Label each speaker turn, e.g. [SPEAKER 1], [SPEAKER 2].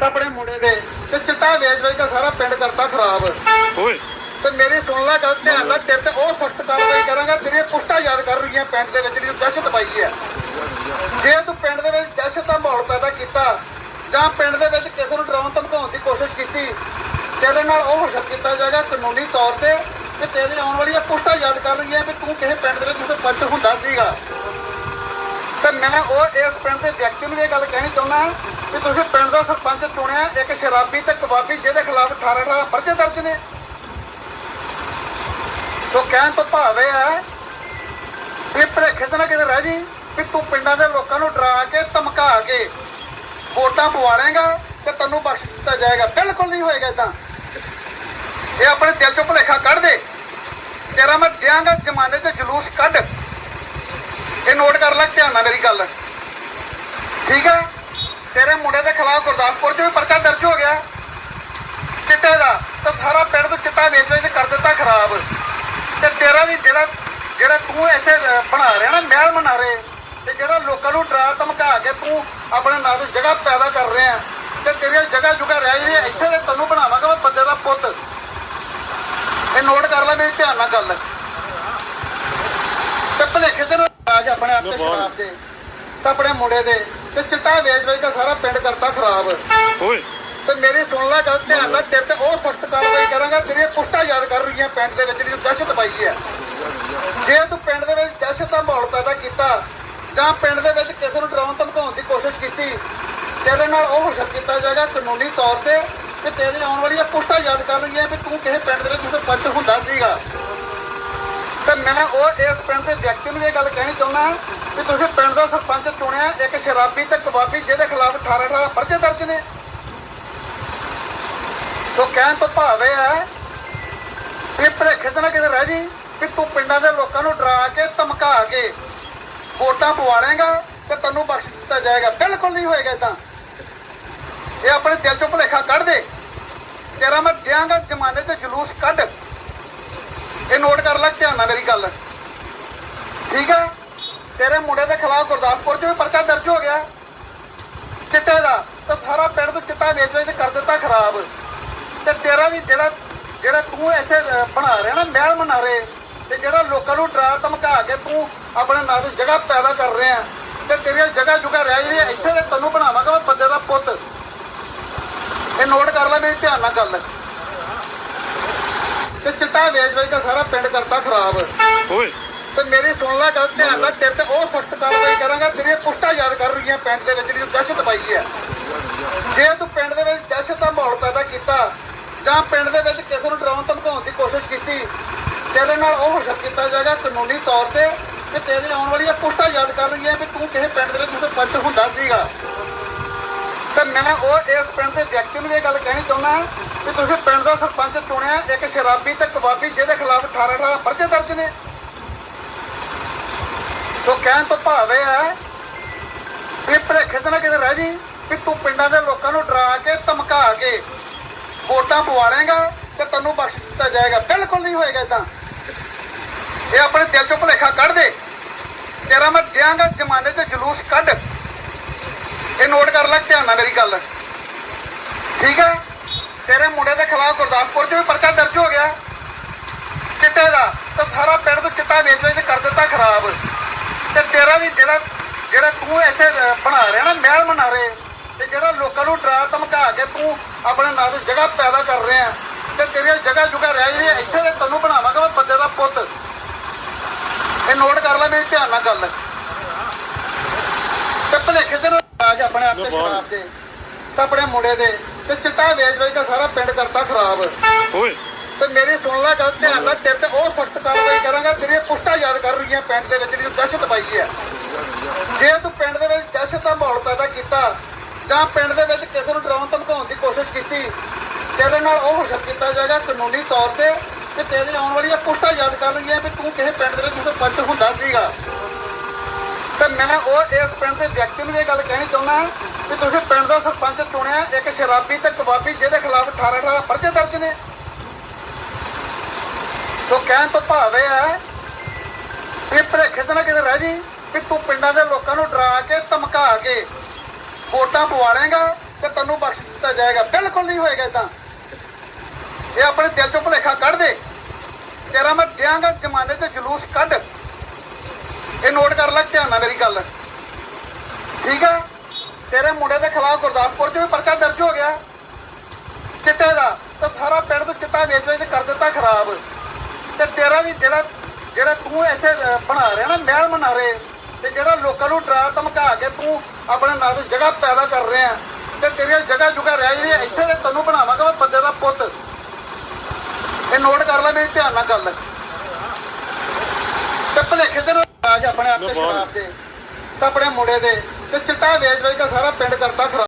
[SPEAKER 1] ਤੇ ਆਪਣੇ ਮੁੰਡੇ ਦੇ ਤੇ ਚਿੱਟਾ ਵੇਚ ਵੇਚ ਕੇ ਸਾਰਾ ਪਿੰਡ ਕਰਤਾ ਖਰਾਬ।
[SPEAKER 2] ਓਏ।
[SPEAKER 1] ਤੇ ਮੇਰੀ ਸੁਣ ਲੈ ਗੱਲ ਧਿਆਨ ਨਾਲ ਤੇਰੇ ਤੇ ਉਹ ਸਖਤ ਕਾਰਵਾਈ ਕਰਾਂਗਾ ਤੇਰੀਆਂ ਪੁਸ਼ਟਾ ਯਾਦ ਕਰ ਰਹੀਆਂ ਪਿੰਡ ਦੇ ਵਿੱਚ ਜਿਹੜੀ ਦਹਿਸ਼ਤ ਪਾਈ ਹੈ। ਜੇ ਤੂੰ ਪਿੰਡ ਦੇ ਵਿੱਚ ਦਹਿਸ਼ਤ ਦਾ ਮਾਹੌਲ ਪੈਦਾ ਕੀਤਾ ਜਾਂ ਪਿੰਡ ਦੇ ਵਿੱਚ ਕਿਸੇ ਨੂੰ ਡਰਾਉਣ ਧਮਕਾਉਣ ਦੀ ਕੋਸ਼ਿਸ਼ ਕੀਤੀ ਤੇਰੇ ਨਾਲ ਉਹ ਹਰਕਤ ਕੀਤਾ ਜਾਏਗਾ ਕਾਨੂੰਨੀ ਤੌਰ ਤੇ ਕਿ ਤੇਰੀ ਆਉਣ ਵਾਲੀਆਂ ਪੁਸ਼ਟਾ ਯਾਦ ਕਰ ਰਹੀਆਂ ਵੀ ਤੂੰ ਕਿਸੇ ਪਿੰਡ ਦੇ ਵਿੱਚ ਉਹਦੇ ਪੰਚ ਹੁੰਦਾ ਸੀਗਾ। ਤੇ ਮੈਂ ਉਹ ਇਸ ਪਿੰਡ ਦੇ ਵਿਅਕਤੀ ਨੂੰ ਇਹ ਗੱਲ ਕਹਿਣੀ ਚਾਹੁੰਦਾ ਕਿ ਤੁਸੀਂ ਪਿੰਡ ਦਾ ਸਰਪੰਚ ਚੁਣਿਆ ਇੱਕ ਸ਼ਰਾਬੀ ਤੇ ਕਬਾਬੀ, ਜਿਹਦੇ ਖਿਲਾਫ 18 18 ਪਰਚੇ ਦਰਜ ਨੇ। ਤੋ ਕਹਿਣ ਤੋਂ ਭਾਵ ਇਹ ਹੈ ਕਿ ਭਲੇਖੇ ਤੇ ਨਾ ਕਿਤੇ ਰਹਿ ਜੀ ਵੀ ਤੂੰ ਪਿੰਡਾਂ ਦੇ ਲੋਕਾਂ ਨੂੰ ਡਰਾ ਕੇ, ਧਮਕਾ ਕੇ ਵੋਟਾਂ ਪਵਾ ਲੇਗਾ ਤੇ ਤੈਨੂੰ ਬਖਸ਼ ਦਿੱਤਾ ਜਾਏਗਾ। ਬਿਲਕੁਲ ਨਹੀਂ ਹੋਏਗਾ ਇਦਾਂ ਇਹ ਆਪਣੇ ਦਿਲ ਚੋਂ ਭੁਲੇਖਾ ਕੱਢ ਦੇ। ਤੇਰਾ ਮੈਂ ਦਿਆਂਗਾ ਜ਼ਮਾਨੇ 'ਚ ਜਲੂਸ ਕੱਢ। ਇਹ ਨੋਟ ਕਰ ਲੈ, ਧਿਆਨ ਨਾਲ ਮੇਰੀ ਗੱਲ। ਠੀਕ ਹੈ? ਤੇਰੇ ਮੁੰਡੇ ਦੇ ਖਿਲਾਫ ਗੁਰਦਾਸਪੁਰ 'ਚ ਵੀ ਪਰਚਾ ਦਰਜ ਹੋ ਗਿਆ। ਚਿੱਟੇ ਦਾ। ਤਾਂ ਸਾਰਾ ਪਿੰਡ ਤੋਂ ਚਿੱਟਾ ਵੇਚ ਵੇਚ ਕਰ ਦਿੱਤਾ ਖਰਾਬ। ਤੇ ਤੇਰਾ ਵੀ ਜਿਹੜਾ ਜਿਹੜਾ ਤੂੰ ਇੱਥੇ ਬਣਾ ਰਿਹਾ ਨਾ ਮਹਿਲ ਬਣਾ ਰਹੇ। ਤੇ ਜਿਹੜਾ ਲੋਕਾਂ ਨੂੰ ਡਰਾ ਧਮਕਾ ਕੇ ਤੂੰ ਆਪਣੇ ਨਾਂ ਦੀ ਜਗ੍ਹਾ ਪੈਦਾ ਕਰ ਰਿਹਾ। ਤੇ ਤੇਰੀਆਂ ਜਗ੍ਹਾ ਜੁਗਾ ਰਹਿ ਜਿਹੜੀ ਇੱਥੇ ਤੇ ਤੈਨੂੰ ਬਣਾਵਾਂਗਾ ਮੈਂ ਬੰਦੇ ਦਾ ਪੁੱਤ। ਇਹ ਨੋਟ ਕਰ ਲੈ ਮੇਰੀ ਧਿਆਨ ਨਾਲ ਗੱਲ। ਤੇ ਭਲੇਖੇ ਤੇ ਰਾਜ ਆਪਣੇ ਆਪ ਤੇ ਸ਼ਰਾਬ ਦੇ। ਤੇ ਆਪਣੇ ਮੁੰਡੇ ਦੇ। ਤੇ ਚਿੱਟਾ ਵੇਚ ਵੇਚ ਕੇ ਸਾਰਾ ਪਿੰਡ ਕਰਤਾ ਖਰਾਬ।
[SPEAKER 2] ਓਏ।
[SPEAKER 1] ਤੇ ਮੇਰੀ ਸੁਣ ਲੈ ਗੱਲ ਧਿਆਨ ਨਾਲ ਤੇਰੇ ਤੇ ਉਹ ਸਖਤ ਕਾਰਵਾਈ ਕਰਾਂਗਾ ਤੇਰੀਆਂ ਪੁਸ਼ਟਾ ਯਾਦ ਕਰ ਰਹੀਆਂ ਪਿੰਡ ਦੇ ਵਿੱਚ ਜਿਹੜੀ ਦਹਿਸ਼ਤ ਪਾਈ ਹੈ। ਜੇ ਤੂੰ ਪਿੰਡ ਦੇ ਵਿੱਚ ਦਹਿਸ਼ਤ ਦਾ ਮਾਹੌਲ ਪੈਦਾ ਕੀਤਾ ਜਾਂ ਪਿੰਡ ਦੇ ਵਿੱਚ ਕਿਸੇ ਨੂੰ ਡਰਾਉਣ ਧਮਕਾਉਣ ਦੀ ਕੋਸ਼ਿਸ਼ ਕੀਤੀ ਤੇਰੇ ਨਾਲ ਉਹ ਹਰਕਤ ਕੀਤਾ ਜਾਏਗਾ ਕਾਨੂੰਨੀ ਤੌਰ ਤੇ ਕਿ ਤੇਰੀ ਆਉਣ ਵਾਲੀਆਂ ਪੁਸ਼ਟਾ ਯਾਦ ਕਰ ਰਹੀਆਂ ਵੀ ਤੂੰ ਕਿਸੇ ਪਿੰਡ ਦੇ ਵਿੱਚ ਉਹਦੇ ਪੰਚ ਹੁੰਦਾ ਸੀਗਾ। ਤੇ ਮੈਂ ਉਹ ਇਸ ਪਿੰਡ ਦੇ ਵਿਅਕਤੀ ਨੂੰ ਇਹ ਗੱਲ ਕਹਿਣੀ ਚਾਹੁੰਦਾ ਕਿ ਤੁਸੀਂ ਪਿੰਡ ਦਾ ਸਰਪੰਚ ਚੁਣਿਆ, ਇੱਕ ਸ਼ਰਾਬੀ ਤੇ ਕਬਾਬੀ, ਜਿਹਦੇ ਖਿਲਾਫ 18 18 ਪਰਚੇ ਦਰਜ ਨੇ। ਤੋ ਕਹਿਣ ਤੋਂ ਭਾਵ ਇਹ ਹੈ ਕਿ ਭਲੇਖੇ ਤੇ ਨਾ ਕਿਤੇ ਰਹਿ ਜੀ ਕਿ ਤੂੰ ਪਿੰਡਾਂ ਦੇ ਲੋਕਾਂ ਨੂੰ ਡਰਾ ਕੇ, ਧਮਕਾ ਕੇ ਵੋਟਾਂ ਪਵਾ ਲੇਗਾ ਤੇ ਤੈਨੂੰ ਬਖਸ਼ ਦਿੱਤਾ ਜਾਏਗਾ। ਬਿਲਕੁਲ ਨਹੀਂ ਹੋਏਗਾ ਇਦਾਂ ਇਹ ਆਪਣੇ ਦਿਲ ਚੋਂ ਭੁਲੇਖਾ ਕੱਢ ਦੇ। ਤੇਰਾ ਮੈਂ ਦਿਆਂਗਾ, ਜ਼ਮਾਨੇ ਤੇ ਜਲੂਸ ਕੱਢ। ਇਹ ਨੋਟ ਕਰ ਧਿਆਨ ਨਾਲ ਮੇਰੀ ਗੱਲ। ਠੀਕ ਹੈ? ਤੇਰੇ ਮੁੰਡੇ ਦੇ ਖਿਲਾਫ ਗੁਰਦਾਸਪੁਰ 'ਚ ਵੀ ਪਰਚਾ ਦਰਜ ਹੋ ਗਿਆ। ਚਿੱਟੇ ਦਾ। ਤਾਂ ਸਾਰਾ ਪਿੰਡ ਤੋਂ ਚਿੱਟਾ ਵੇਚ ਵੇਚ ਕਰ ਦਿੱਤਾ ਖਰਾਬ। ਤੇ ਤੇਰਾ ਵੀ ਜਿਹੜਾ ਜਿਹੜਾ ਤੂੰ ਇੱਥੇ ਬਣਾ ਰਿਹਾ ਨਾ, ਮਹਿਲ ਬਣਾ ਰਹੇ ਤੇ ਜਿਹੜਾ ਲੋਕਾਂ ਨੂੰ ਡਰਾ ਧਮਕਾ ਕੇ ਤੂੰ ਆਪਣੇ ਨਾਂ ਦੀ ਜਗ੍ਹਾ ਪੈਦਾ ਕਰ ਰਿਹਾ ਤੇ ਤੇਰੀਆਂ ਜਗ੍ਹਾ ਜੁਗਾ ਰਹਿ ਜਿਹੜੀ ਇੱਥੇ ਤੈਨੂੰ ਬਣਾਵਾਂਗਾ ਬੰਦੇ ਦਾ ਪੁੱਤ। ਇਹ ਨੋਟ ਕਰ ਲੈ ਮੇਰੀ ਧਿਆਨ ਨਾਲ ਗੱਲ। ਤੇ ਚਿੱਟਾ ਵੇਚ ਵੇਚ ਕੇ ਸਾਰਾ ਪਿੰਡ ਕਰਤਾ ਖਰਾਬ।
[SPEAKER 2] ਓਏ।
[SPEAKER 1] ਤੇ ਮੇਰੀ ਸੁਣ ਲੈ ਗੱਲ ਧਿਆਨ ਨਾਲ ਤੇਰੇ ਤੇ ਉਹ ਸਖਤ ਕਾਰਵਾਈ ਕਰਾਂਗਾ ਤੇਰੀਆਂ ਪੁਸ਼ਟਾ ਯਾਦ ਕਰ ਰਹੀਆਂ ਪਿੰਡ ਦੇ ਵਿੱਚ ਜਿਹੜੀ ਦਹਿਸ਼ਤ ਪਾਈ ਹੈ। ਜੇ ਤੂੰ ਪਿੰਡ ਦੇ ਵਿੱਚ ਦਹਿਸ਼ਤ ਦਾ ਮਾਹੌਲ ਪੈਦਾ ਕੀਤਾ ਜਾਂ ਪਿੰਡ ਦੇ ਵਿੱਚ ਕਿਸੇ ਨੂੰ ਡਰਾਉਣ ਧਮਕਾਉਣ ਦੀ ਕੋਸ਼ਿਸ਼ ਕੀਤੀ ਤੇਰੇ ਨਾਲ ਉਹ ਹਰਕਤ ਕੀਤਾ ਜਾਏਗਾ ਕਾਨੂੰਨੀ ਤੌਰ ਤੇ ਕਿ ਤੇਰੀ ਆਉਣ ਵਾਲੀਆਂ ਪੁਸ਼ਟਾ ਯਾਦ ਕਰ ਰਹੀਆਂ ਵੀ ਤੂੰ ਕਿਸੇ ਪਿੰਡ ਦੇ ਵਿੱਚ ਉਹਦੇ ਪੰਚ ਹੁੰਦਾ ਸੀਗਾ। ਤੇ ਮੈਂ ਉਹ ਇਸ ਪਿੰਡ ਦੇ ਵਿਅਕਤੀ ਨੂੰ ਇਹ ਗੱਲ ਕਹਿਣੀ ਚਾਹੁੰਦਾ ਕਿ ਤੁਸੀਂ ਪਿੰਡ ਦਾ ਸਰਪੰਚ ਚੁਣਿਆ ਇੱਕ ਸ਼ਰਾਬੀ ਤੇ ਕਬਾਬੀ, ਜਿਹਦੇ ਖਿਲਾਫ 18 18 ਪਰਚੇ ਦਰਜ ਨੇ। ਤੋ ਕਹਿਣ ਤੋਂ ਭਾਵ ਇਹ ਹੈ ਕਿ ਭਲੇਖੇ ਤੇ ਨਾ ਕਿਤੇ ਰਹਿ ਜੀ ਕਿ ਤੂੰ ਪਿੰਡਾਂ ਦੇ ਲੋਕਾਂ ਨੂੰ ਡਰਾ ਕੇ, ਧਮਕਾ ਕੇ ਵੋਟਾਂ ਪਵਾ ਲੇਗਾ ਤੇ ਤੈਨੂੰ ਬਖਸ਼ ਦਿੱਤਾ ਜਾਏਗਾ। ਬਿਲਕੁਲ ਨਹੀਂ ਹੋਏਗਾ ਇਦਾਂ ਇਹ ਆਪਣੇ ਦਿਲ ਚੋਂ ਭੁਲੇਖਾ ਕੱਢ ਦੇ। ਤੇਰਾ ਮੈਂ ਦਿਆਂਗਾ, ਜ਼ਮਾਨੇ ਤੇ ਜਲੂਸ ਕੱਢ। ਇਹ ਨੋਟ ਕਰ ਲੈ, ਧਿਆਨ ਨਾਲ ਮੇਰੀ ਗੱਲ। ਠੀਕ ਹੈ ਤੇਰੇ ਮੁੰਡੇ ਦੇ ਖਿਲਾਫ ਗੁਰਦਾਸਪੁਰ 'ਚ ਵੀ ਪਰਚਾ ਦਰਜ ਹੋ ਗਿਆ ਚਿੱਟੇ ਦਾ ਤਾਂ ਸਾਰਾ ਪਿੰਡ ਤੋਂ ਚਿੱਟਾ ਕਰ ਦਿੱਤਾ ਖਰਾਬ। ਤੇ ਤੇਰਾ ਵੀ ਜਿਹੜਾ ਜਿਹੜਾ ਤੂੰ ਇੱਥੇ ਬਣਾ ਰਿਹਾ ਨਾ, ਮਹਿਲ ਬਣਾ ਰਹੇ ਤੇ ਜਿਹੜਾ ਲੋਕਾਂ ਨੂੰ ਡਰਾ ਧਮਕਾ ਕੇ ਤੂੰ ਆਪਣੇ ਨਾਂ ਦੀ ਜਗ੍ਹਾ ਪੈਦਾ ਕਰ ਰਿਹਾ, ਤੇ ਤੇਰੀਆਂ ਜਗ੍ਹਾ ਜੁਗਾ ਰਹਿ ਜਿਹੜੀ ਇੱਥੇ ਤੇ ਤੈਨੂੰ ਬਣਾਵਾਂਗਾ ਮੈਂ ਬੰਦੇ ਦਾ ਪੁੱਤ। ਇਹ ਨੋਟ ਕਰ ਲੈ ਮੇਰੀ ਧਿਆਨ ਨਾਲ ਗੱਲ। ਤੇ ਭਲੇਖੇ ਤੇ ਰਾਜ ਆਪਣੇ ਆਪ ਤੇ ਸ਼ਰਾਬ ਦੇ, ਤੇ ਆਪਣੇ ਮੁੰਡੇ ਦੇ, ਤੇ ਚਿੱਟਾ ਵੇਚ ਵੇਚ ਕੇ ਸਾਰਾ ਪਿੰਡ ਕਰਤਾ ਖਰਾਬ।
[SPEAKER 2] ਓਏ।
[SPEAKER 1] ਤੇ ਮੇਰੀ ਸੁਣ ਲੈ ਗੱਲ, ਧਿਆਨ ਨਾਲ ਤੇਰੇ ਤੇ ਉਹ ਸਖਤ ਕਾਰਵਾਈ ਕਰਾਂਗਾ ਜਿਹੜੀਆਂ ਪੁਸ਼ਟਾ ਯਾਦ ਕਰ ਰਹੀਆਂ ਪਿੰਡ ਦੇ ਵਿੱਚ, ਜਿਹੜੀ ਦਹਿਸ਼ਤ ਪਾਈ ਹੈ। ਜੇ ਤੂੰ ਪਿੰਡ ਦੇ ਵਿੱਚ ਦਹਿਸ਼ਤ ਦਾ ਮਾਹੌਲ ਪੈਦਾ ਕੀਤਾ, ਜਾਂ ਪਿੰਡ ਦੇ ਵਿੱਚ ਕਿਸੇ ਨੂੰ ਡਰਾਉਣ ਧਮਕਾਉਣ ਦੀ ਕੋਸ਼ਿਸ਼ ਕੀਤੀ, ਤੇਰੇ ਨਾਲ ਉਹ ਹਰਕਤ ਕੀਤਾ ਜਾਏਗਾ ਕਾਨੂੰਨੀ ਤੌਰ ਤੇ ਕਿ ਤੇਰੇ ਆਉਣ ਵਾਲੀਆਂ ਪੁਸ਼ਟਾ ਯਾਦ ਕਰ ਰਹੀਆਂ ਵੀ ਤੂੰ ਕਿਸੇ ਪਿੰਡ ਦੇ ਵਿੱਚ ਉਹਦੇ ਪੰਚ ਹੁੰਦਾ ਸੀਗਾ। ਤੇ ਮੈਂ ਉਹ ਇਸ ਪਿੰਡ ਦੇ ਵਿਅਕਤੀ ਨੂੰ ਇਹ ਗੱਲ ਕਹਿਣੀ ਚਾਹੁੰਦਾ ਕਿ ਤੁਸੀਂ ਪਿੰਡ ਦਾ ਸਰਪੰਚ ਚੁਣਿਆ, ਇੱਕ ਸ਼ਰਾਬੀ ਤੇ ਕਬਾਬੀ ਜਿਹਦੇ ਖਿਲਾਫ 18 18 ਪਰਚੇ ਦਰਜ ਨੇ। ਤੋ ਕਹਿਣ ਤੋਂ ਭਾਵ ਇਹ ਹੈ ਕਿ ਭਲੇਖੇ ਤੇ ਨਾ ਕਿਤੇ ਰਹਿ ਜੀ, ਕਿ ਤੂੰ ਪਿੰਡਾਂ ਦੇ ਲੋਕਾਂ ਨੂੰ ਡਰਾ ਕੇ, ਧਮਕਾ ਕੇ ਵੋਟਾਂ ਪਵਾ ਲੇਗਾ ਤੇ ਤੈਨੂੰ ਬਖਸ਼ ਦਿੱਤਾ ਜਾਏਗਾ। ਬਿਲਕੁਲ ਨਹੀਂ ਹੋਏਗਾ ਇਦਾਂ ਇਹ ਆਪਣੇ ਦਿਲ ਚੋਂ ਭੁਲੇਖਾ ਕੱਢ ਦੇ। ਤੇਰਾ ਮੈਂ ਦਿਆਂਗਾ, ਜ਼ਮਾਨੇ ਤੇ ਜਲੂਸ ਕੱਢ। ਇਹ ਨੋਟ ਕਰ ਲੈ, ਧਿਆਨ ਨਾਲ ਮੇਰੀ ਗੱਲ। ਠੀਕ ਆ? ਤੇਰੇ ਮੁੰਡੇ ਦੇ ਖਿਲਾਫ ਗੁਰਦਾਸਪੁਰ 'ਚ ਵੀ ਪਰਚਾ ਦਰਜ ਹੋ ਗਿਆ। ਚਿੱਟੇ ਦਾ। ਤਾਂ ਸਾਰਾ ਪਿੰਡ ਤੋਂ ਚਿੱਟਾ ਵੇਚ ਵੇਚ ਕਰ ਦਿੱਤਾ ਖਰਾਬ। ਤੇ ਤੇਰਾ ਵੀ ਜਿਹੜਾ ਜਿਹੜਾ ਤੂੰ ਇੱਥੇ ਬਣਾ ਰਿਹਾ ਨਾ ਮਹਿਲ ਮਨਾਰੇ ਤੇ ਜਿਹੜਾ ਲੋਕਾਂ ਨੂੰ ਡਰਾ ਧਮਕਾ ਕੇ ਤੂੰ ਆਪਣੇ ਨਾਂ ਤੇ ਜਗ੍ਹਾ ਪੈਦਾ ਕਰ ਰਿਹਾ ਤੇ ਤੇਰੀਆਂ ਜਗ੍ਹਾ ਜੁਗਾ ਰਹਿ ਜਿਹੜੀ ਇੱਥੇ ਤੇ ਤੈਨੂੰ ਬਣਾਵਾਂਗਾ ਮੈਂ ਬੰਦੇ ਦਾ ਪੁੱਤ। ਇਹ ਨੋਟ ਕਰ ਲੈ ਮੇਰੀ ਧਿਆਨ ਨਾਲ ਗੱਲ। ਤੇ ਭਲੇਖੇ ਤੇ ਰਾਜ ਆਪਣੇ ਆਪ ਤੇ ਸ਼ਰਾਬ ਤੇ ਆਪਣੇ ਮੁੰਡੇ ਦੇ ਤੇ ਚਿੱਟਾ ਵੇਚ ਵੇਚ ਕੇ ਸਾਰਾ ਪਿੰਡ ਕਰਤਾ ਖਰਾਬ।